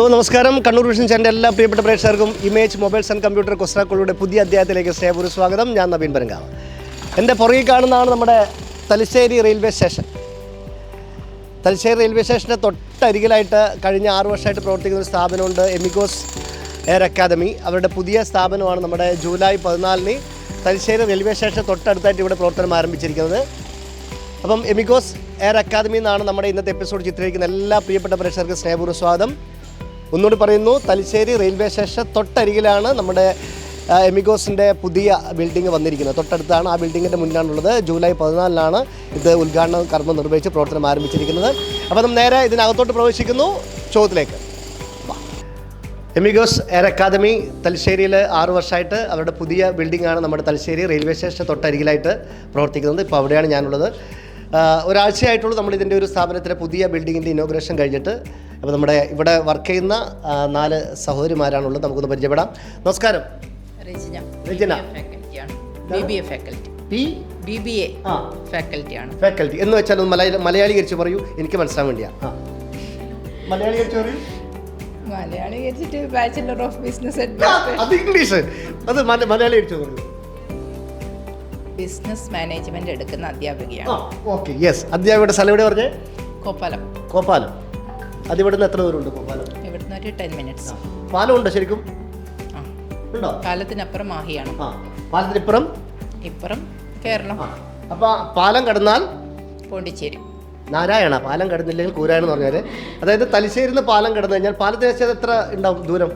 Hello നമസ്കാരം. Kannur vision ചാനലിന്റെ എല്ലാ പ്രിയപ്പെട്ട പ്രേക്ഷകർക്കും ഇമേജ് മൊബൈൽസ് ആൻഡ് കമ്പ്യൂട്ടർ കൊസ്റ്റാക്കളുടെ പുതിയ അധ്യായത്തിലേക്ക് സ്നേഹപൂർവ സ്വാഗതം. ഞാൻ നവീൻ പരങ്കാവ്. എന്റെ പുറകിൽ കാണുന്നതാണ് നമ്മുടെ Thalassery railway station. Thalassery railway സ്റ്റേഷന്റെ തൊട്ടരികിലായിട്ട് കഴിഞ്ഞ ആറ് വർഷമായിട്ട് പ്രവർത്തിക്കുന്ന ഒരു സ്ഥാപനമുണ്ട് എമിഗോസ് എയർ അക്കാദമി. അവരുടെ പുതിയ സ്ഥാപനമാണ് നമ്മുടെ ജൂലൈ പതിനാലിന് തലശ്ശേരി റെയിൽവേ സ്റ്റേഷൻ തൊട്ടടുത്തായിട്ട് ഇവിടെ പ്രവർത്തനം ആരംഭിച്ചിരിക്കുന്നത്. അപ്പം എമിഗോസ് എയർ അക്കാദമി എന്നാണ് നമ്മുടെ ഇന്നത്തെ എപ്പിസോഡ് ചിത്രീകരിക്കുന്ന എല്ലാ പ്രിയപ്പെട്ട പ്രേക്ഷകർക്ക് സ്നേഹപൂർവ സ്വാഗതം. ഒന്നുകൂടി പറയുന്നു തലശ്ശേരി റെയിൽവേ സ്റ്റേഷൻ തൊട്ടരികിലാണ് നമ്മുടെ എമിഗോസിന്റെ പുതിയ ബിൽഡിംഗ് വന്നിരിക്കുന്നത്. തൊട്ടടുത്താണ് ആ ബിൽഡിങ്ങിന്റെ മുന്നിലാണുള്ളത്. ജൂലൈ പതിനാലിനാണ് ഇത് ഉദ്ഘാടന കർമ്മം നിർവഹിച്ച് പ്രവർത്തനം ആരംഭിച്ചിരിക്കുന്നത്. അപ്പോൾ നമ്മൾ നേരെ ഇതിനകത്തോട്ട് പ്രവേശിക്കുന്നു. ചോദ്യത്തിലേക്ക്. എമിഗോസ് എയർ അക്കാദമി തലശ്ശേരിയിൽ ആറു വർഷമായിട്ട് അവരുടെ പുതിയ ബിൽഡിംഗ് ആണ് നമ്മുടെ തലശ്ശേരി റെയിൽവേ സ്റ്റേഷൻ തൊട്ടരികിലായിട്ട് പ്രവർത്തിക്കുന്നത്. ഇപ്പോൾ അവിടെയാണ് ഞാനുള്ളത്. ഒരാഴ്ചയായിട്ടുള്ളൂ നമ്മൾ ഇതിന്റെ ഒരു സ്ഥാപനത്തിലെ പുതിയ ബിൽഡിങ്ങിന്റെ ഇനോഗ്രേഷൻ കഴിഞ്ഞിട്ട് അപ്പോൾ നമ്മുടെ ഇവിടെ വർക്ക് ചെയ്യുന്ന നാല് സഹോദരിമാരാണുള്ളത്. നമുക്കൊന്ന് പരിചയപ്പെടാം. നമസ്കാരം. രചന. ഫാക്കൽറ്റിയാണ് ഫാക്കൽറ്റി ബി ബി എ ആ. ഫാക്കൽറ്റിയാണ് ഫാക്കൽറ്റി എന്ന് വെച്ചാൽ ഒന്ന് മലയാളി മലയാളീകരിച്ച് പറയൂ. എനിക്ക് മനസ്സിലാൻ വേണ്ടിയാ. ആ. മലയാളീകരിച്ച് പറയൂ. മലയാളി കഴിച്ചിട്ട് ബാച്ചിലർ ഓഫ് ബിസിനസ് അത് ഇംഗ്ലീഷ്. അത് മല മലയാളീകരിച്ച് പറയൂ. ബിസിനസ് മാനേജ്മെന്റ് എടുക്കുന്ന അധ്യാപികയാണ്. ഓക്കെ. യെസ് അധ്യാപികയുടെ സ്ഥലം എവിടെ പറഞ്ഞേ? കോപ്പാലം. കോപ്പാലം. അത് ഇവിടുന്ന് എത്ര ദൂരമുണ്ട് കോപ്പാലം ഇവിടുന്ന് ഒരു ടെൻ മിനിറ്റ്സ്. പാലം ഉണ്ട് ശരിക്കും? ഉണ്ടോ? കാലത്തിനപ്പുറം മാഹിയാണ്. ആ. പാലത്തിനിപ്പുറം? ഇപ്പുറം കേരളം. അപ്പോൾ പാലം കടന്നാൽ? പോണ്ടിച്ചേരി. നാരായണ. പാലം കടന്നില്ലെങ്കിൽ കൂരായണം എന്ന് പറഞ്ഞാൽ അതായത് തലശ്ശേരി നിന്ന് പാലം കടന്നു കഴിഞ്ഞാൽ പാലത്തിന് വെച്ചാൽ എത്ര ഉണ്ടാവും ദൂരം?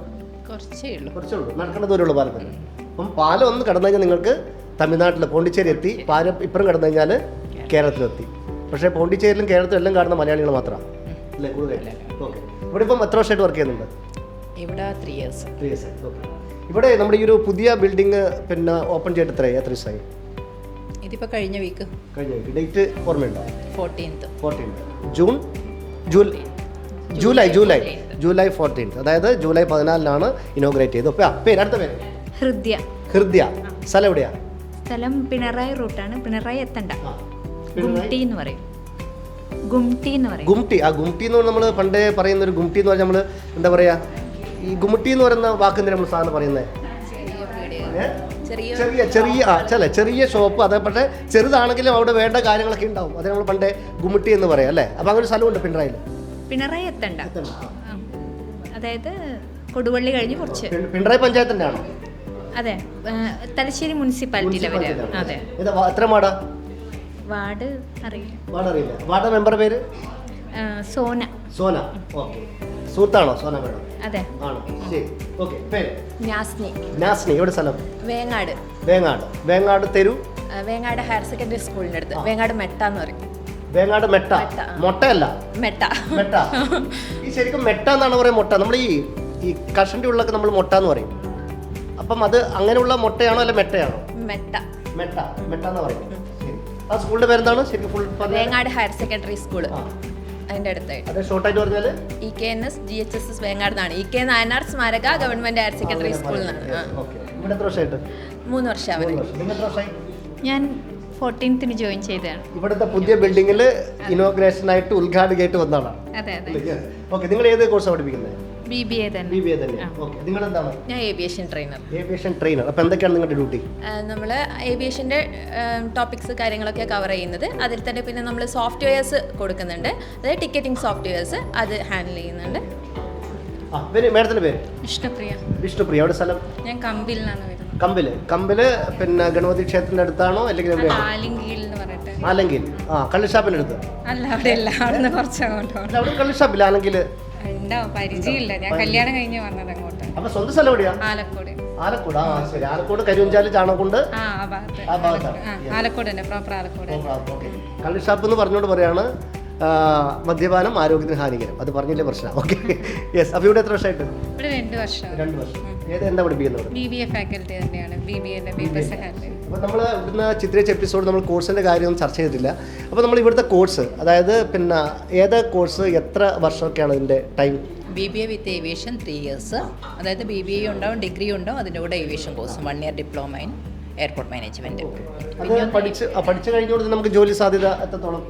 കുറച്ചേ ഉള്ളൂ. കുറച്ചേ ഉള്ളൂ. നടക്കേണ്ട ദൂരമുള്ളൂ പാലത്തിന്. അപ്പം പാലം ഒന്ന് കടന്നു കഴിഞ്ഞാൽ നിങ്ങൾക്ക് തമിഴ്നാട്ടിൽ പോണ്ടിച്ചേരി എത്തി. പാലം ഇപ്പുറം കടന്നു കഴിഞ്ഞാൽ കേരളത്തിലെത്തി. പക്ഷേ പോണ്ടിച്ചേരിയിലും കേരളത്തിലും എല്ലാം കാണുന്ന മലയാളികൾ മാത്രമാണ്. അല്ലേ? കൂടുതൽ ഓക്കെ ഇവിടെ ഇപ്പം എത്ര വർഷമായിട്ട് വർക്ക് ചെയ്യുന്നുണ്ട്? ഇവിടെ three years three years okay ഇവിടെ നമ്മുടെ ഈ ഒരു പുതിയ ബിൽഡിംഗ് പിന്നെ ഓപ്പൺ ചെയ്തിട്ട് എത്രയായി? എത്ര ദിവസമായി? ഇതിപ്പോൾ കഴിഞ്ഞ വീക്ക് കഴിഞ്ഞ ഡേറ്റ് ഓർമ്മയുണ്ടോ? Fourteenth fourteen June July July July July fourteen അതായത് ജൂലൈ പതിനാലിനാണ് ഇനോഗ്രേറ്റ് ചെയ്തത്. അപ്പോൾ പേര് അടുത്ത പേര്. ഹൃദ്യ. ഹൃദ്യ. സ്ഥലം എവിടെയാ? സ്ഥലം പിണറായി റൂട്ടാണ്. പിണറായി എത്തണ്ട. ഗുംട്ടി എന്ന് പറയും. ഗുംട്ടി എന്ന് പറയും. ഗുംട്ടി. ആ ഗുംട്ടി എന്ന് നമ്മൾ പണ്ടേ പറയുന്ന ഒരു ഗുംട്ടി എന്ന് പറഞ്ഞാൽ നമ്മൾ എന്താ പറയാ? ഈ ഗുംട്ടി എന്ന് പറയുന്ന വാക്കിന് നമ്മൾ സാധനം പറയുന്നത്? ചെറിയ ചെറിയ ആ ചില ചെറിയ ഷോപ്പ്. അതേ പക്ഷേ ചെറുതാണെങ്കിലും അവിടെ വേണ്ട കാര്യങ്ങളൊക്കെ ഉണ്ടാവും. അത് നമ്മൾ പണ്ടേ ഗുമ്മിട്ടി എന്ന് പറയാം അല്ലേ? അപ്പൊ അങ്ങനെ സ്ഥലമുണ്ട് പിണറായിൽ പിണറായി എത്തണ്ട. അതായത് കൊടുവള്ളി കഴിഞ്ഞ് കുറച്ച്. പിണറായി പഞ്ചായത്തിന്റെ ആണോ അതെ തലശ്ശേരി മുനിസിപ്പാലിറ്റിയിലെ അതെ. എത്ര വാർഡാ വാർഡ് അറിയില്ല. വാർഡ് അറിയില്ല വാർഡ് മെമ്പർ പേര്? സോന. സോന. ഓക്കെ. സുഹൃത്താണോ സോന മേഡം? അതെ. ആണോ? ശരി. ഓക്കെ പേര്? ഞാസ്നി നാസ്നി. എവിടെ സ്ഥലം? വേങ്ങാട്. വേങ്ങാട്. വേങ്ങാട് തെരു? വേങ്ങാട് ഹയർ സെക്കൻഡറി സ്കൂളിന്റെ അടുത്ത്. വേങ്ങാട് മെട്ട എന്ന് പറയും. വേങ്ങാട് മെട്ട. മുട്ടയല്ല. മെട്ട. മെട്ട. ഈ ശരിക്കും മെട്ട എന്നാണ് പറയുക മുട്ട. നമ്മൾ ഈ ഈ കഷണ്ടി ഉള്ളൊക്കെ നമ്മൾ മുട്ട എന്ന് പറയും. അപ്പം അത് അങ്ങനെയുള്ള മുട്ടയാണോ അല്ല മെട്ടയാണോ? മെട്ട. മെട്ട. മെട്ട എന്ന് പറയും. ആ സ്കൂളിന്റെ പേരെന്താണ്? ശരിക്കും full Vengad higher secondary school അതിന്റെ അടുത്തായിട്ട്. ഷോർട്ട് ഷോർട്ടായിട്ട് പറഞ്ഞാൽ E K N S G H S S Vengad എന്നാണ്. ഇ കെ നായനാർ സ്മാരക ഗവൺമെന്റ് ഹയർ സെക്കൻഡറി സ്കൂളിൽ നിന്നാണ് മൂന്ന് വർഷമായി? ഞാൻ ഫോർട്ടീൻത്തിന് ജോയിൻ ചെയ്തതാണ്. ഇവിടുത്തെ പുതിയ ബിൽഡിംഗിൽ ഇനോഗ്രേഷൻ ആയിട്ട് ഉദ്ഘാടകയായിട്ട് വന്നതാണ്. അതെ അതെ. ഓക്കെ നിങ്ങൾ ഏത് കോഴ്സാണ് പഠിപ്പിക്കുന്നത് ബി ബി എ തന്നെ. ബി ബി എ തന്നെ. ഓക്കെ നിങ്ങൾ എന്താണ് ഞാൻ ഏവിയേഷൻ ട്രെയിനർ ഏവിയേഷൻ ട്രെയിനർ അപ്പോൾ എന്തൊക്കെയാണ് നിങ്ങളുടെ ഡ്യൂട്ടി നമ്മൾ ഏവിയേഷന്റെ ടോപ്പിക്സ് കാര്യങ്ങളൊക്കെ കവർ ചെയ്യുന്നത്. അതിൽ തന്നെ പിന്നെ നമ്മൾ സോഫ്റ്റ്വെയർസ് കൊടുക്കുന്നുണ്ട്. അതായത് ടിക്കറ്റിംഗ് സോഫ്റ്റ്വെയർസ് അത് ഹാൻഡിൽ ചെയ്യുന്നുണ്ട്. പേര് മേഡത്തിന്റെ പേര്? ഇഷ്ടപ്രിയ വിഷ്ണുപ്രിയ. അവിടെ സ്ഥലം? ഞാൻ വരുന്നത്. കമ്പിൽ. കമ്പിൽ പിന്നെ ഗണപതി ക്ഷേത്രത്തിന്റെ അടുത്താണോ അല്ലെങ്കിൽ എന്ന് പറയട്ടെ ആലങ്കിൽ ആ കള്ളിഷാപ്പിന്റെ അടുത്ത്. അല്ല അവിടെ അല്ല അവിടെ കുറച്ച് അങ്ങോട്ടോ അവിടെ ഉണ്ടാവും പരിചയമില്ല. ഞാൻ കല്യാണം കഴിഞ്ഞ് വന്നത് അങ്ങോട്ട്. അപ്പൊ സ്വന്തം സ്ഥലം എവിടെയാ? ആലക്കോട്. ആലക്കോട്. ആ ശരി. ആലക്കോട് കരുവഞ്ചാൽ ചാണകോണ്ട് ആ ആ ഭാഗത്ത്. ആ ഭാഗത്താണ്. ആലക്കോട്. തന്നെ പ്രോപ്പർ ആലക്കോട്. ഓക്കെ കള്ളിഷാപ്പ് എന്ന് പറഞ്ഞോണ്ട് പറയാണ് മദ്യപാനം ആരോഗ്യത്തിന് ഹാനികരം. അത് പറഞ്ഞില്ലേ പ്രശ്നം? ഓക്കെ യെസ് അപ്പോൾ ഇവിടെ എത്ര വർഷമായിട്ട്? ഇവിടെ രണ്ട് വർഷം. രണ്ട് വർഷം. ഏത് എന്താ പഠിപ്പിക്കുന്നത് ബി ബി എ ഫാക്കൽറ്റി തന്നെയാണ്. ബി ബി എന്റെ ബി ബി എസ് അപ്പോൾ നമ്മൾ ഇവിടുന്ന് ചിത്രിച്ച എപ്പിസോഡ് നമ്മൾ കോഴ്സിന്റെ കാര്യമൊന്നും ചർച്ച ചെയ്തിട്ടില്ല. അപ്പോൾ നമ്മൾ ഇവിടുത്തെ കോഴ്സ് അതായത് പിന്നെ ഏത് കോഴ്സ് എത്ര വർഷമൊക്കെയാണ് ഇതിന്റെ time B B A with aviation three years അതായത് ബി ബി എ ഉണ്ടാവും ഡിഗ്രി ഉണ്ടാവും അതിന്റെ കൂടെ ഏവിയേഷൻ കോഴ്സും one year diploma in airport management പഠിച്ച് പഠിച്ചു കഴിഞ്ഞുകൊണ്ട് നമുക്ക് ജോലി സാധ്യത എത്രത്തോളം?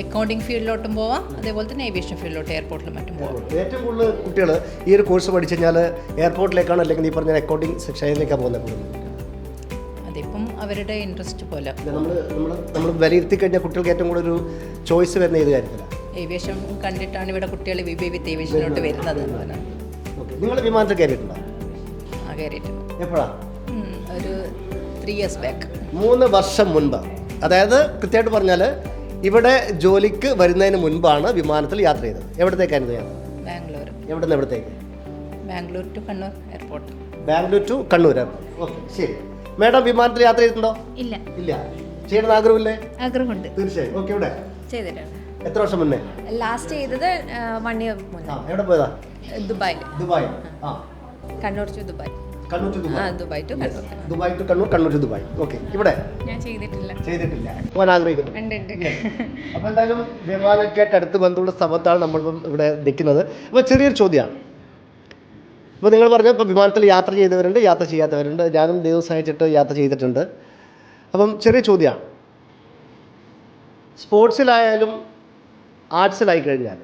അക്കൗണ്ടിങ് ഫീൽഡിലോട്ടും പോവാം. അതേപോലെ തന്നെ ഏവിയേഷൻ ഫീൽഡിലോട്ട് എയർപോർട്ടിലും മറ്റും പോവാം. ഏറ്റവും കൂടുതൽ കുട്ടികൾ ഈ ഒരു കോഴ്സ് പഠിച്ചു കഴിഞ്ഞാൽ എയർപോർട്ടിലേക്കാണ് അല്ലെങ്കിൽ ഈ പറഞ്ഞ അക്കൗണ്ടിങ് സെക്ഷനിലേക്കാണ് പോകുന്നത്? അവരുടെ ഇൻട്രസ്റ്റ് പോലെ. നമ്മൾ നമ്മൾ വിലയിരുത്തി കഴിഞ്ഞാൽ കുട്ടികൾക്ക് ഏറ്റവും കൂടുതൽ ഒരു ചോയ്സ് വരുന്ന ഏത് കാര്യത്തിലാണ് ഏവിയേഷൻ കണ്ടിട്ടാണ് ഇവിടെ കുട്ടികൾ വിത്ത് ഏവിയേഷനിലോട്ട് വരുന്നത്. എന്ന് പറഞ്ഞാൽ. നിങ്ങൾ വിമാനത്തിൽ കയറിയിട്ടുണ്ടോ? ആ കയറിയിട്ടുണ്ട്. എപ്പോഴാണ് ഒരു ത്രീ ഇയേഴ്സ് ബാക്ക് മൂന്ന് വർഷം മുൻപ്. അതായത് കൃത്യമായിട്ട് പറഞ്ഞാൽ ഇവിടെ ജോലിക്ക് വരുന്നതിന് മുൻപാണ് വിമാനത്തിൽ യാത്ര ചെയ്തത്. എവിടത്തേക്കായിരുന്നു യാത്ര? ബാംഗ്ലൂർ എവിടെ നിന്ന് എവിടത്തേക്ക്? Bangalore to Kannur airport. Bangalore to Kannur airport okay ശരി. മാഡം വിമാനത്തിൽ യാത്ര ചെയ്തിട്ടുണ്ടോ? ഇല്ല. ഇല്ല. ചെയ്യണമെന്ന് ആഗ്രഹമില്ലേ? ആഗ്രഹമുണ്ട്. തീർച്ചയായും. ഓക്കെ ഇവിടെ. ചെയ്തിട്ടുണ്ട്. എത്ര വർഷം മുന്നേ? ലാസ്റ്റ് ചെയ്തത് വൺ ഇയർ ആ മുന്നേ. എവിടെ പോയതാ? ദുബായിൽ ദുബായ്. ആ. Kannur to Dubai. Kannur to ആ Dubai Dubai to Kannur. Dubai to Kannur Kannur to Dubai. Okay ഇവിടെ. ഞാൻ ചെയ്തിട്ടില്ല. ചെയ്തിട്ടില്ല. പോകാൻ ആഗ്രഹിക്കുന്നു. അപ്പോൾ എന്തായാലും വിമാനക്കായിട്ട് അടുത്ത് ബന്ധമുള്ള സ്ഥലത്താണ് നമ്മളിപ്പം ഇവിടെ നിൽക്കുന്നത്. അപ്പോൾ ചെറിയൊരു ചോദ്യമാണ്. ഇപ്പോൾ നിങ്ങൾ പറഞ്ഞ ഇപ്പോൾ വിമാനത്തിൽ യാത്ര ചെയ്തവരുണ്ട് യാത്ര ചെയ്യാത്തവരുണ്ട്. ഞാനും ദിവസം അയച്ചിട്ട് യാത്ര ചെയ്തിട്ടുണ്ട്. അപ്പം ചെറിയ ചോദ്യമാണ് സ്പോർട്സിലായാലും ആർട്സിലായി കഴിഞ്ഞാൽ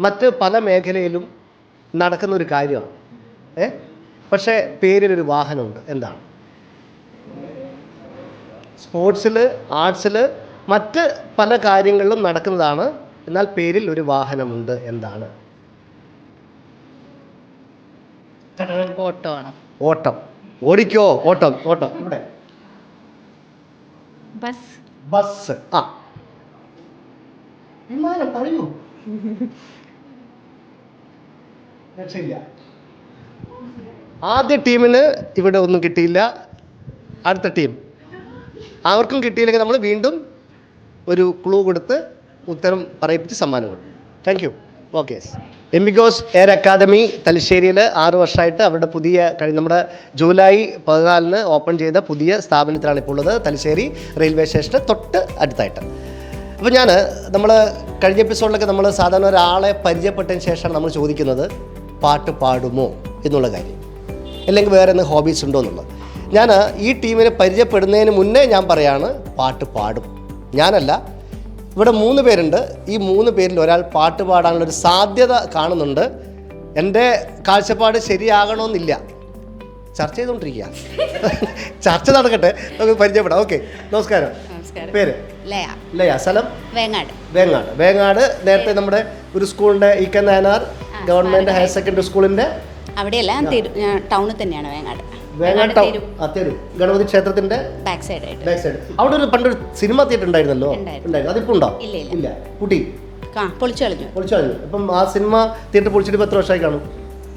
മറ്റ് പല മേഖലയിലും നടക്കുന്ന ഒരു കാര്യമാണ്. ഏ? പക്ഷേ പേരിലൊരു വാഹനമുണ്ട്. എന്താണ്? സ്പോർട്സിൽ ആർട്സിൽ മറ്റ് പല കാര്യങ്ങളിലും നടക്കുന്നതാണ്. എന്നാൽ പേരിൽ ഒരു വാഹനമുണ്ട്. എന്താണ്? ഓട്ടോ ഓടിക്കോ ഓട്ടം ഓട്ടം. ഇവിടെ. ബസ്. ബസ്. ആ. വിമാനം പറയൂ രക്ഷയില്ല. ആദ്യ ടീമിന് ഇവിടെ ഒന്നും കിട്ടിയില്ല. അടുത്ത ടീം. അവർക്കും കിട്ടിയില്ലെങ്കിൽ നമ്മൾ വീണ്ടും ഒരു ക്ലൂ കൊടുത്ത് ഉത്തരം പറയിപ്പിച്ച് സമ്മാനം കൊടുക്കും. Thank you okay Amigos air academy തലശ്ശേരിയിൽ ആറു വർഷമായിട്ട് അവരുടെ പുതിയ നമ്മുടെ ജൂലൈ പതിനാലിന് ഓപ്പൺ ചെയ്ത പുതിയ സ്ഥാപനത്തിലാണ് ഇപ്പോൾ ഉള്ളത് തലശ്ശേരി റെയിൽവേ സ്റ്റേഷന് തൊട്ട് അടുത്തായിട്ട്. അപ്പോൾ ഞാൻ നമ്മൾ കഴിഞ്ഞ എപ്പിസോഡിലൊക്കെ നമ്മൾ സാധാരണ ഒരാളെ പരിചയപ്പെട്ടതിന് ശേഷമാണ് നമ്മൾ ചോദിക്കുന്നത് പാട്ട് പാടുമോ എന്നുള്ള കാര്യം. അല്ലെങ്കിൽ വേറെ എന്തെങ്കിലും ഹോബീസ് ഉണ്ടോ എന്നുള്ളത്. ഞാൻ ഈ ടീമിനെ പരിചയപ്പെടുന്നതിന് മുന്നേ ഞാൻ പറയാണ് പാട്ട് പാടും. ഞാനല്ല ഇവിടെ മൂന്ന് പേരുണ്ട്. ഈ മൂന്ന് പേരിൽ ഒരാൾ പാട്ട് പാടാനുള്ള ഒരു സാധ്യത കാണുന്നുണ്ട്. എന്റെ കാഴ്ചപ്പാട് ശരിയാകണമെന്നില്ല. ചർച്ച ചെയ്തുകൊണ്ടിരിക്കുക ചർച്ച നടക്കട്ടെ. നമുക്ക് പരിചയപ്പെടാം. ഓക്കെ നമസ്കാരം. പേര്? ലയ. സ്ഥലം? വേങ്ങാട്. വേങ്ങാട്. വേങ്ങാട് നേരത്തെ നമ്മുടെ ഒരു സ്കൂളിന്റെ E K Nayanar government higher secondary സ്കൂളിന്റെ അവിടെയല്ല ടൗണിൽ തന്നെയാണ് വേങ്ങാട്. തെരു ഗണപതി ക്ഷേത്രത്തിന്റെ ബാക്ക് സൈഡ് ആയിട്ട്. ബാക്ക് സൈഡ് അവിടെ ഒരു പണ്ടൊരു സിനിമ തിയേറ്റർ ഉണ്ടായിരുന്നല്ലോ? ഉണ്ടായിരുന്നു. ഉണ്ടായിരുന്നു. ഉണ്ടോ? ഇല്ല, കുട്ടി? പൊളിച്ചു കളഞ്ഞു. പൊളിച്ചു കളഞ്ഞു. അപ്പം ആ സിനിമ തിയേറ്റർ പൊളിച്ചിട്ട് ഇപ്പോൾ എത്ര വർഷമായി കാണും?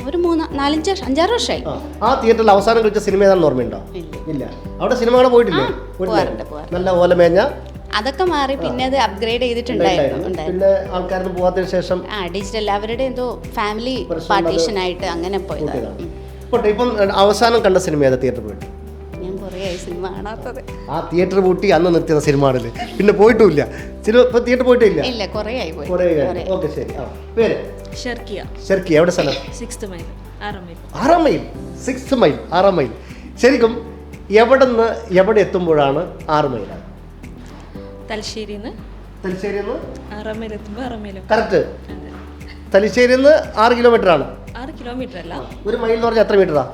ഒരു മൂന്ന് നാലഞ്ച് അഞ്ചാറ് വർഷമായി. ആ തിയേറ്ററിൽ അവസാനം കളിച്ച സിനിമ ഏതാണെന്ന് ഓർമ്മയുണ്ടോ? ഇല്ല. അവിടെ സിനിമ കാണാൻ പോയിട്ടില്ലേ? നല്ല ഓല ഓലമേഞ്ഞ അതൊക്കെ മാറി പിന്നെ അത് അപ്ഗ്രേഡ് ചെയ്തിട്ടുണ്ടായിരുന്നു. പിന്നെ ആൾക്കാരൊന്നും പോകാത്തതിന് ശേഷം ആ ഡിജിറ്റൽ അവരുടെ എന്തോ ഫാമിലി പാർട്ടീഷൻ ആയിട്ട് അങ്ങനെ പോയതാണ്. പോട്ടെ ഇപ്പം അവസാനം കണ്ട സിനിമ ഏതാ? തിയേറ്റർ പോയിട്ട് ഞാൻ കുറേ ആയി സിനിമ കാണാത്തത്. ആ തിയേറ്റർ പൂട്ടി അന്ന് നിർത്തിയ സിനിമകളിൽ പിന്നെ പോയിട്ടുമില്ല. സിനിമ ഇപ്പൊ തിയേറ്റർ പോയിട്ടില്ല? ഇല്ല കുറേ ആയി പോയി. കുറേ കുറേ. ഓക്കെ ശരി. ആ പേര്? ഷർക്കിയ. ശരിക്കും എവിടെ സ്ഥലം? സിക്സ്ത് മൈൽ ആറാം മൈൽ ആറാം മൈൽ സിക്സ് മൈൽ ആറാം മൈൽ ശരിക്കും എവിടെ നിന്ന് എവിടെ എത്തുമ്പോഴാണ് ആറ് മൈലാണ് മൈൽ എത്തുമ്പോൾ ആറാം മൈലോ കറക്റ്റ് തലശ്ശേരി ആറ് കിലോമീറ്റർ ആണ്. കിലോമീറ്റർ അല്ല ഒരു മൈൽ എന്ന് പറഞ്ഞാൽ എത്ര മീറ്ററാ?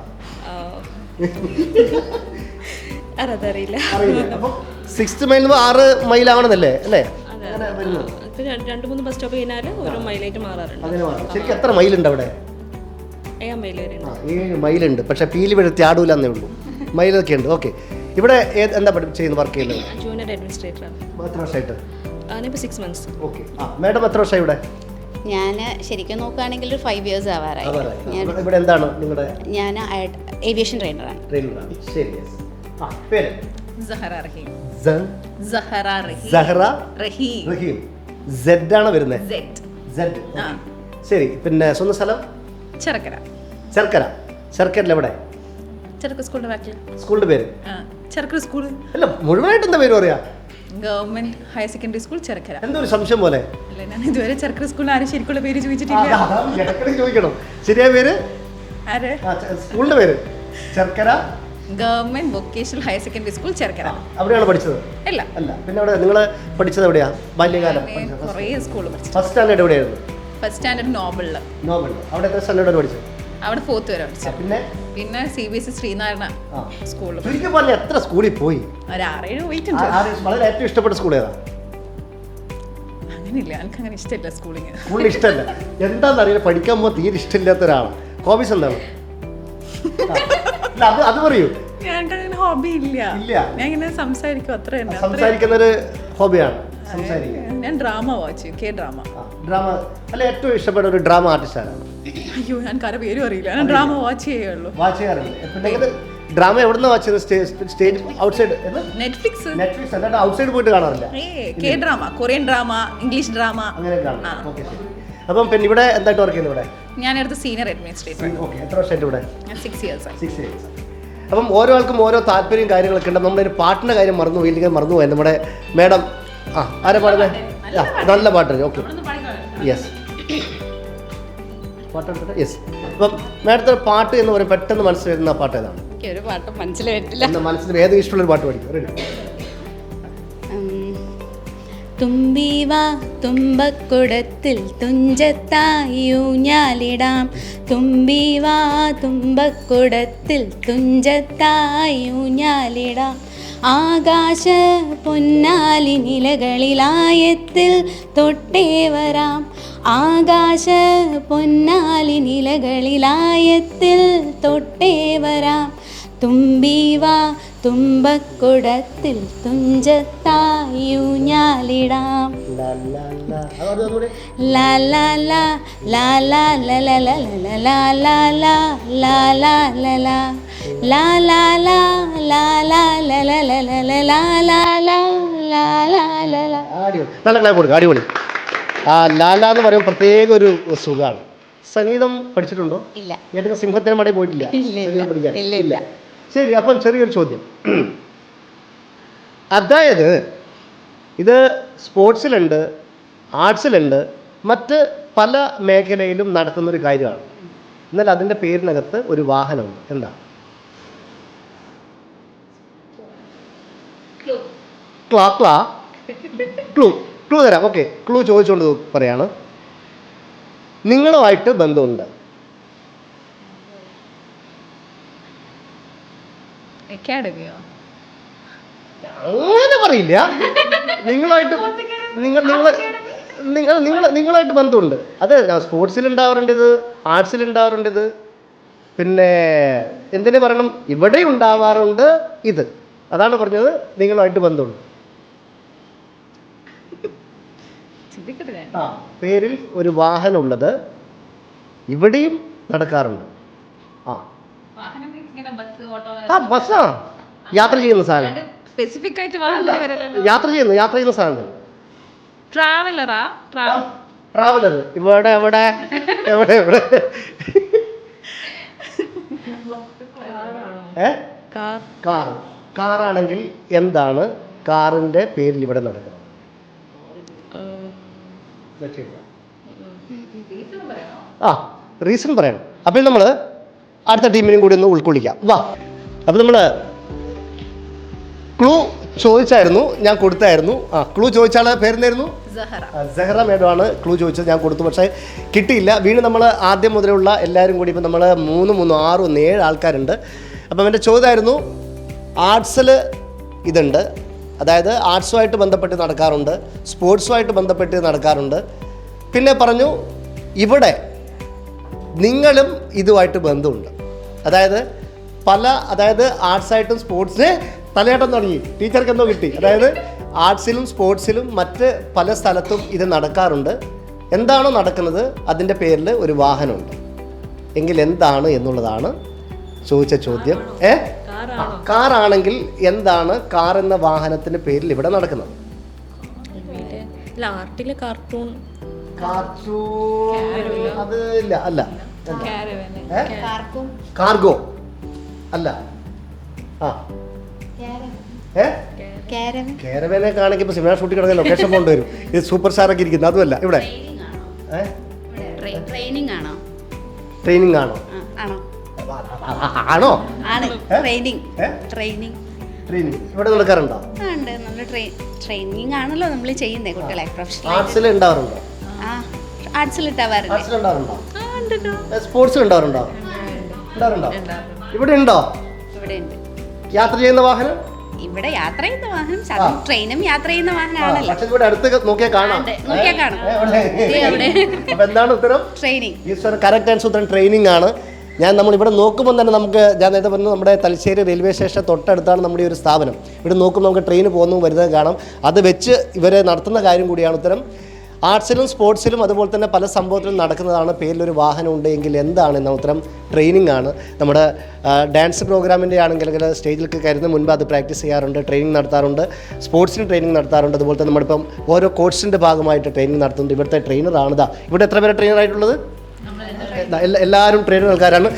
അതറിയില്ല സിക്സ് മൈൽ ആറ് മൈൽ ആവണമെന്നല്ലേ അല്ലേ? രണ്ട് മൂന്ന് ബസ് സ്റ്റോപ്പ് കഴിഞ്ഞാൽ ഓരോ മൈലായിട്ട് മാറാറുണ്ട്. ശരിക്കും എത്ര മൈലുണ്ട് അവിടെ? ഏഴാം മൈൽ ഉണ്ട്. ആ ഏഴ് മൈലുണ്ട് പക്ഷെ പീലി വെളുത്തി ആടൂലെന്നേ ഉള്ളൂ. മൈലൊക്കെ ഉണ്ട്. ഓക്കെ ഇവിടെ എന്താ ചെയ്യുന്നത്? വർക്ക് ചെയ്യുന്നത്? ജൂനിയർ അഡ്മിനിസ്ട്രേറ്റർ എത്ര വർഷമായിട്ട് സിക്സ് മന്ത്സ് ഓക്കെ ആ മാഡം എത്ര വർഷമായി ഇവിടെ? ഞാൻ ശരിക്കും നോക്കുകയാണെങ്കിൽ ഒരു ഫൈവ് ഇയേഴ്സ് ആവാറായി. ഞാൻ ഇവിടെ- ഇവിടെ എന്താണ് നിങ്ങളുടെ ഞാൻ ഏവിയേഷൻ ട്രെയിനറാണ് ട്രെയിനറാണ് ശരി yes. ആ പേര്? സഹറ റഹീം. സ- സഹറ റഹീം. സഹറ റഹീം. റഹീം. സെഡ് ആണ് വരുന്നത് സെഡ് ശരി പിന്നെ സ്വന്തം സ്ഥലം? ചെറുക്കര. ചെറുക്കര. ശർക്കരയിൽ എവിടെ? ചെറുക്കര സ്കൂളിന്റെ ബാക്കിൽ സ്കൂളിന്റെ പേര്? ചെറുക്കര സ്കൂൾ അല്ല മുഴുവനായിട്ട് എന്താ പേര് പറയാ? Government higher secondary school Cherukkara. എന്തൊരു സംശയം പോലെ? അല്ല ഞാൻ ഇതുവരെ ചെറുക്കര സ്കൂളിൽ ആരും ശരിക്കുള്ള പേര് ചോദിച്ചിട്ടില്ല. ഇടയ്ക്കിടയ്ക്ക് ചോദിക്കണം. ശരിയായ പേര്? ആരെ? ആ ച- സ്കൂളിന്റെ പേര്? ശർക്കര government vocational higher secondary school Cherukkara. അവിടെയാണ് പഠിച്ചത്? അല്ല അല്ല പിന്നെ അവിടെ നിങ്ങൾ പഠിച്ചത് എവിടെയാ? ബാല്യകാലം കുറേ സ്കൂളിൽ പഠിച്ചു ഫസ്റ്റ് സ്റ്റാൻഡേർഡ് എവിടെയായിരുന്നു? ഫസ്റ്റ് സ്റ്റാൻഡേർഡ് നോബിളിൽ നോബൽ അവിടെ എത്ര സ്റ്റാൻഡേർഡ് പഠിച്ചത്? അവിടെ ഫോർത്ത് വരെ പഠിച്ചു. പിന്നെ? പിന്നെ C B S E Sreenarayana. സ്കൂളിൽ പറഞ്ഞ എത്ര സ്കൂളിൽ പോയി? ഒരു ആറേഴ് പോയിട്ടുണ്ട് വളരെ ഏറ്റവും ഇഷ്ടപ്പെട്ട സ്കൂൾ ഏതാ? അങ്ങനെയില്ല. എനിക്ക് അങ്ങനെ ഇഷ്ടമില്ല സ്കൂളിങ് സ്കൂളിൽ ഇഷ്ടമല്ല. എന്താന്ന് അറിയില്ല പഠിക്കാൻ പോകുമ്പോൾ തീരെ ഇഷ്ടമില്ലാത്ത ഒരാളാണ് ഹോബീസ് എന്താണ്. അത് അത് പറയൂ. ഞാൻ ഹോബി ഇല്ല. ഇല്ല. ഞാൻ ഇങ്ങനെ സംസാരിക്കും. അത്ര തന്നെ അത്ര സംസാരിക്കുന്ന ഒരു ഹോബിയാണ് സംസാരിക്കുക ഞാൻ drama watch K drama drama അല്ല ഏറ്റവും ഇഷ്ടപ്പെട്ട ഒരു ഡ്രാമ ആർട്ടിസ്റ്റ് ആരാണ്? അയ്യോ ഞാൻ കര പേരും അറിയില്ല. ഞാൻ ഡ്രാമ വാച്ച് ചെയ്യുള്ളൂ വാച്ച് പിന്നെ ഡ്രാമ എവിടെ വാച്ച് ചെയ്യുന്നത്? സ്റ്റേജ് ഔട്ട്സൈഡ് നെറ്റ്ഫ്ലിക്സ് നെറ്റ്ഫ്ലിക്സ് അല്ലാണ്ട് ഔട്ട്സൈഡ് പോയിട്ട് കാണാറില്ല. K drama Korean drama English drama അങ്ങനെ ഓക്കെ ശരി. അപ്പം പിന്നെ ഇവിടെ എന്തായിട്ട് വർക്ക് ചെയ്യുന്നത് ഇവിടെ? ഞാൻ എടുത്ത സീനിയർ അഡ്മിനിസ്ട്രേറ്റർ ഓക്കെ എത്ര വർഷമായിട്ട് ഇവിടെ? സിക്സ് ഇയേഴ്സ് സിക്സ് ഇയേഴ്സ് അപ്പം ഓരോ ആൾക്കും ഓരോ താല്പര്യം കാര്യങ്ങളൊക്കെ ഉണ്ട്. നമ്മുടെ ഒരു പാട്ടിന്റെ കാര്യം മറന്നു പോയില്ലെങ്കിൽ മറന്നു പോയി നമ്മുടെ മാഡം ആ ആരാ പാടുന്നത് ആ നല്ല പാട്ട് ഓക്കെ. യെസ് പാട്ട് യെസ് അപ്പം മാഡത്തിന് പാട്ട് എന്ന് പറയും പെട്ടെന്ന് മനസ്സിൽ വരുന്ന പാട്ട് ഏതാണ്? ഒരു പാട്ട് മനസ്സിൽ മനസ്സിലായിട്ടില്ല എന്നാൽ മനസ്സിൽ ഏത് ഇഷ്ടമുള്ള ഒരു പാട്ട് പഠിക്കും? റെഡി തുമ്പീവാ തുമ്പക്കുടത്തിൽ തുഞ്ചത്തായി ഊഞ്ഞാലിടാം തുമ്പീവാ തുമ്പക്കുടത്തിൽ തുഞ്ചത്തായി ഊഞ്ഞാലിടാം ആകാശ പൊന്നാലി നിലകളിലായത്തിൽ തൊട്ടേ വരാം ആകാശ പൊന്നാലി നിലകളിലായത്തിൽ തൊട്ടേ വരാം തുമ്പീവാ തുമ്പക്കുടത്തിൽ തുഞ്ചത്തായു ഞാലിടാം നല്ല ക്ലാപ്പ് കൊടുക്കുക അടിപൊളി ആ ലാലാ എന്ന് പറയുമ്പോൾ പ്രത്യേക ഒരു സുഖമാണ് സംഗീതം പഠിച്ചിട്ടുണ്ടോ ഇല്ല ഏട്ടന് സിംഹത്തിന് മടി പോയിട്ടില്ല ഇല്ല ശരി അപ്പം ചെറിയൊരു ചോദ്യം. അതായത് ഇത് സ്പോർട്സിലുണ്ട് ആർട്സിലുണ്ട് മറ്റ് പല മേഖലയിലും നടത്തുന്ന ഒരു കാര്യമാണ്. എന്നാൽ അതിന്റെ പേരിനകത്ത് ഒരു വാഹനമുണ്ട്. എന്താ? ക്ലാ ക്ലാ. ക്ലൂ ക്ലൂ തരാം. ഓക്കെ ക്ലൂ ചോദിച്ചുകൊണ്ട് പറയാണ് നിങ്ങളുമായിട്ട് ബന്ധമുണ്ട്. അക്കാഡമിയോ അങ്ങനെ പറയില്ല. നിങ്ങളായിട്ട് നിങ്ങൾ നിങ്ങൾ നിങ്ങൾ നിങ്ങൾ നിങ്ങളായിട്ട് ബന്ധമുണ്ട്. അതെ സ്പോർട്സിൽ ഉണ്ടാവാറുണ്ട് ഇത് ആർട്സിൽ ഉണ്ടാവാറുണ്ട് ഇത്. പിന്നെ എന്തിനു പറയണം? ഇവിടെ ഉണ്ടാവാറുണ്ട് ഇത്. അതാണ് പറഞ്ഞത് നിങ്ങളുമായിട്ട് ബന്ധമുണ്ട് ആ പേരിൽ ഒരു വാഹനം ഉള്ളത് ഇവിടെയും നടക്കാറുണ്ട്. ആ. ആ ബസ്സാ. യാത്ര ചെയ്യുന്ന സാധനം. സ്പെസിഫിക് ആയിട്ട് യാത്ര ചെയ്യുന്നു യാത്ര ചെയ്യുന്ന സാധനം ട്രാവലറാ ട്രാവലർ ഇവിടെ എവിടെ എവിടെ എവിടെ കാർ. കാറാണെങ്കിൽ എന്താണ് കാറിന്റെ പേരിൽ ഇവിടെ നടക്കുന്നത്? ആ റീസൺ പറയണം. അപ്പോൾ നമ്മൾ അടുത്ത ടീമിനും കൂടി ഒന്ന് ഉൾക്കൊള്ളിക്കാം. വാ. അപ്പോൾ നമ്മൾ ക്ലൂ ചോദിച്ചായിരുന്നു ഞാൻ കൊടുത്തായിരുന്നു. ആ ക്ലൂ ചോദിച്ചാൽ പേരെന്തായിരുന്നു? സെഹറ. മേഡമാണ് ക്ലൂ ചോദിച്ചത് ഞാൻ കൊടുത്തു. പക്ഷേ കിട്ടിയില്ല. വീണ്ടും നമ്മൾ ആദ്യം മുതലുള്ള എല്ലാവരും കൂടി ഇപ്പം നമ്മൾ മൂന്ന് മൂന്ന് ആറ് ഒന്ന് ഏഴ് ആൾക്കാരുണ്ട്. അപ്പം എന്റെ ചോദ്യമായിരുന്നു ആർട്സിൽ ഇതുണ്ട്. അതായത് ആർട്സുമായിട്ട് ബന്ധപ്പെട്ട് നടക്കാറുണ്ട് സ്പോർട്സുമായിട്ട് ബന്ധപ്പെട്ട് നടക്കാറുണ്ട്. പിന്നെ പറഞ്ഞു ഇവിടെ നിങ്ങളും ഇതുമായിട്ട് ബന്ധമുണ്ട്. അതായത് പല അതായത് ആർട്സായിട്ടും സ്പോർട്സിന് തലയാട്ടം തുടങ്ങി. ടീച്ചർക്ക് എന്തോ കിട്ടി. അതായത് ആർട്സിലും സ്പോർട്സിലും മറ്റ് പല സ്ഥലത്തും ഇത് നടക്കാറുണ്ട്. എന്താണോ നടക്കുന്നത് അതിന്റെ പേരിൽ ഒരു വാഹനമുണ്ട്. എങ്കിൽ എന്താണ് എന്നുള്ളതാണ് ചോദിച്ച ചോദ്യം. ഏ? കാറാണെങ്കിൽ എന്താണ് കാർ എന്ന വാഹനത്തിന്റെ പേരിൽ ഇവിടെ നടക്കുന്നത്? കാർട്ടൂൺ അത് ഇല്ല അല്ല കാർഗോ അല്ല. ആ. ഏ? കേരവേനെ കാണെങ്കിൽ ഇപ്പോൾ സിനിമ ഷൂട്ടിൽ കിടക്കുന്ന ലൊക്കേഷൻ കൊണ്ടുവരും. ഇത് സൂപ്പർ സ്റ്റാറൊക്കെ ഇരിക്കുന്നത് അതുമല്ല ഇവിടെ. ട്രെയിനിങ് ആണോ? ട്രെയിനിങ് ആണോ? ആണോ? ട്രെയിനിങ്. ട്രെയിനിങ്. ട്രെയിനിങ്. ഇവിടെ നടക്കാറുണ്ടോ ഉണ്ട്. നമ്മൾ ട്രെയിനിങ് ആണല്ലോ നമ്മൾ ചെയ്യുന്നത് കുട്ടികളെ. പ്രൊഫഷണൽ ആർട്സിൽ ഉണ്ടാവാറുണ്ട്? ആർട്സിൽ ഉണ്ടാവാറുണ്ടോ? സ്പോർട്സിൽ ഉണ്ടാവാറുണ്ടോ? ഉണ്ടാവാറുണ്ടോ. ഇവിടെ ഉണ്ടോ ഇവിടെ ഉണ്ട് യാത്ര ചെയ്യുന്ന വാഹനം? ഇവിടെ യാത്ര ചെയ്യുന്ന വാഹനം സാധാരണ ട്രെയിനും യാത്ര ചെയ്യുന്ന വാഹനമാണല്ലോ. പക്ഷേ ഇവിടെ അടുത്ത് നോക്കിയാൽ കാണാം. നോക്കിയാൽ? അപ്പൊ എന്താണ് ഉത്തരം? ട്രെയിനിങ് ഈശ്വരൻ കറക്റ്റ് ആൻസർ ഉത്തരം ട്രെയിനിങ് ആണ്. ഞാൻ നമ്മൾ ഇവിടെ നോക്കുമ്പോൾ തന്നെ നമുക്ക് ഞാൻ നേരത്തെ പറഞ്ഞു നമ്മുടെ തലശ്ശേരി റെയിൽവേ സ്റ്റേഷൻ തൊട്ടടുത്താണ് നമ്മുടെ ഈ ഒരു സ്ഥാപനം. ഇവിടെ നോക്കുമ്പോൾ നമുക്ക് ട്രെയിൻ പോകുന്നു വരുന്നത് കാണാം. അത് വെച്ച് ഇവരെ നടത്തുന്ന കാര്യം കൂടിയാണ് ഉത്തരം. ആർട്സിലും സ്പോർട്സിലും അതുപോലെ തന്നെ പല സംഭവത്തിലും നടക്കുന്നതാണ് പേരിലൊരു വാഹനം ഉണ്ടെങ്കിൽ എന്താണ് എന്ന ഉത്തരം ട്രെയിനിങ് ആണ്. നമ്മുടെ ഡാൻസ് പ്രോഗ്രാമിന്റെ ആണെങ്കിൽ അല്ലെങ്കിൽ സ്റ്റേജിലേക്ക് കയറുന്ന മുൻപ് അത് പ്രാക്ടീസ് ചെയ്യാറുണ്ട് ട്രെയിനിങ് നടത്താറുണ്ട് സ്പോർട്സിന് ട്രെയിനിങ് നടത്താറുണ്ട്. അതുപോലെ തന്നെ നമ്മളിപ്പം ഓരോ കോഴ്സിന്റെ ഭാഗമായിട്ട് ട്രെയിനിങ് നടത്തുന്നുണ്ട്. ഇവിടുത്തെ ട്രെയിനറാണ് ഇതാ ഇവിടെ എത്ര പേരെ ട്രെയിനറായിട്ടുള്ളത് എല്ലാവരും ട്രെയിനർ ആൾക്കാരാണ്.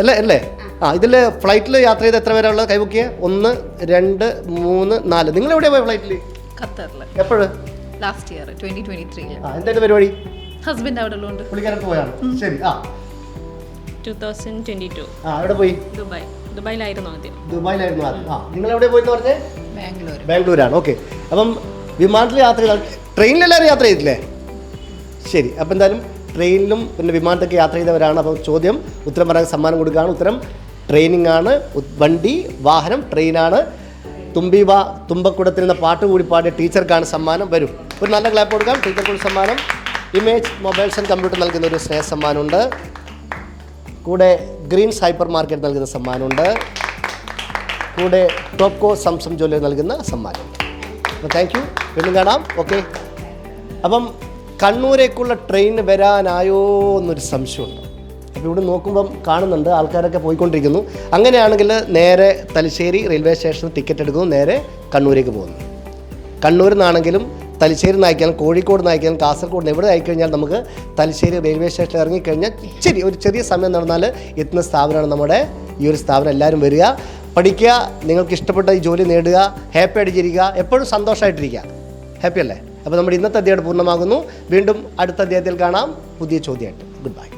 അല്ലേ അല്ലേ? ആ ഇതിൽ ഫ്ലൈറ്റിൽ യാത്ര ചെയ്ത് എത്ര പേരാണുള്ളത് കൈബുക്കിയ ഒന്ന് രണ്ട് മൂന്ന് നാല്. നിങ്ങൾ എവിടെയാണ് പോയത് ഫ്ലൈറ്റിൽ ഖത്തറിൽ എപ്പോഴും? ലാസ്റ്റ് ഇയർ ട്വന്റി ട്വന്റി ത്രീയിൽ എന്തായാലും പരിപാടി? ഹസ്ബൻഡ് അവിടെ ഉള്ളതുകൊണ്ട് പുള്ളിക്കാരത്ത് പോയാണ് ശരി ആ. ടു തൗസൻഡ് ട്വന്റി ടു ആ എവിടെ പോയി? ദുബായ്. ദുബായിലായിരുന്നു ആദ്യം. ദുബായിലായിരുന്നു ആദ്യം. ആ നിങ്ങൾ എവിടെ പോയെന്ന് പറഞ്ഞേ? ബാംഗ്ലൂർ ബാംഗ്ലൂരാണ് ഓക്കെ. അപ്പം വിമാനത്തിൽ യാത്ര ചെയ്താൽ ട്രെയിനിലെല്ലാവരും യാത്ര ചെയ്തില്ലേ ശരി അപ്പം എന്തായാലും ട്രെയിനിലും പിന്നെ വിമാനത്തൊക്കെ യാത്ര ചെയ്തവരാണ്. അപ്പം ചോദ്യം ഉത്തരം പറയാൻ സമ്മാനം കൊടുക്കുകയാണ്. ഉത്തരം ട്രെയിനിങ് ആണ് വണ്ടി വാഹനം ട്രെയിനാണ്. തുമ്പി വാ തുമ്പക്കുടത്തിൽ നിന്ന് പാട്ട് കൂടി പാടിയ ടീച്ചർക്കാണ് സമ്മാനം. വരും. ഒരു നല്ല ക്ലാപ്പ് കൊടുക്കാം. ടീച്ചർക്കുള്ള സമ്മാനം. ഇമേജ് മൊബൈൽസ് ആൻഡ് കമ്പ്യൂട്ടർ നൽകുന്ന ഒരു സ്നേഹ സമ്മാനമുണ്ട് കൂടെ ഗ്രീൻ ഹൈപ്പർ മാർക്കറ്റ് നൽകുന്ന സമ്മാനമുണ്ട്. കൂടെ ടോപ്കോ സംസം ജ്വല്ലറി നൽകുന്ന സമ്മാനം അപ്പോൾ താങ്ക് യു വീണ്ടും കാണാം. ഓക്കെ അപ്പം കണ്ണൂരേക്കുള്ള ട്രെയിൻ വരാനായോ എന്നൊരു സംശയമുണ്ട്. അപ്പോൾ ഇവിടെ നോക്കുമ്പം കാണുന്നുണ്ട്. ആൾക്കാരൊക്കെ പോയിക്കൊണ്ടിരിക്കുന്നു. അങ്ങനെയാണെങ്കിൽ നേരെ തലശ്ശേരി റെയിൽവേ സ്റ്റേഷനിൽ ടിക്കറ്റ് എടുക്കുന്നു. നേരെ കണ്ണൂരേക്ക് പോകുന്നു. കണ്ണൂരിൽ നിന്നാണെങ്കിലും തലശ്ശേരി നായിക്കാലും കോഴിക്കോട് നായിക്കാലും കാസർഗോഡ് എവിടെ ആയിക്കഴിഞ്ഞാൽ നമുക്ക് തലശ്ശേരി റെയിൽവേ സ്റ്റേഷനിൽ ഇറങ്ങിക്കഴിഞ്ഞാൽ ഇച്ചിരി ഒരു ചെറിയ സമയം നടന്നാൽ എത്തുന്ന സ്ഥാപനമാണ് നമ്മുടെ ഈ ഒരു സ്ഥാപനം. എല്ലാവരും വരിക പഠിക്കുക നിങ്ങൾക്ക് ഇഷ്ടപ്പെട്ട ഈ ജോലി നേടുക ഹാപ്പി ആയിട്ടിരിക്കുക എപ്പോഴും സന്തോഷമായിട്ടിരിക്കുക ഹാപ്പി അല്ലേ? അപ്പോൾ നമ്മുടെ ഇന്നത്തെ അധ്യായം പൂർണമാകുന്നു. വീണ്ടും അടുത്ത അധ്യായത്തിൽ കാണാം. പുതിയ ചോദ്യമായിട്ട്. Good bye